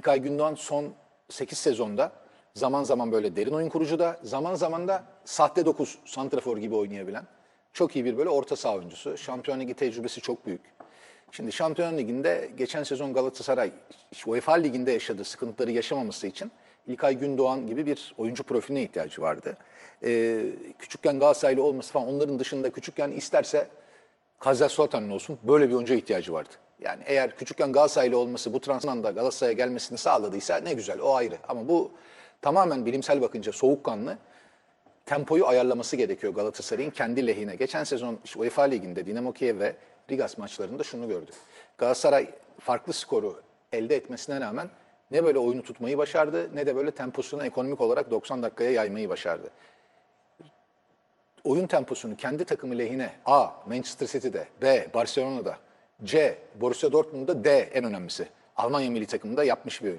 İlkay Gündoğan son 8 sezonda zaman zaman böyle derin oyun kurucu da zaman zaman da sahte 9 santrafor gibi oynayabilen çok iyi bir böyle orta saha oyuncusu. Şampiyon Ligi tecrübesi çok büyük. Şimdi Şampiyon Ligi'nde geçen sezon Galatasaray UEFA Ligi'nde yaşadığı sıkıntıları yaşamaması için İlkay Gündoğan gibi bir oyuncu profiline ihtiyacı vardı. Ee, küçükken Galatasaraylı olması falan onların dışında küçükken isterse Kazel Sultan'ın olsun böyle bir oyuncuya ihtiyacı vardı. Yani eğer küçükken Galatasaraylı olması bu transferde Galatasaray'a gelmesini sağladıysa ne güzel o ayrı. Ama bu tamamen bilimsel bakınca soğukkanlı tempoyu ayarlaması gerekiyor Galatasaray'ın kendi lehine. Geçen sezon UEFA Ligi'nde Dinamo Kiev ve Rigas maçlarında şunu gördük. Galatasaray farklı skoru elde etmesine rağmen ne böyle oyunu tutmayı başardı ne de böyle temposunu ekonomik olarak 90 dakikaya yaymayı başardı. Oyun temposunu kendi takımı lehine A. Manchester City'de, B. Barcelona'da, C. Borussia Dortmund'da, D. En önemlisi Almanya milli takımında yapmış bir oyun.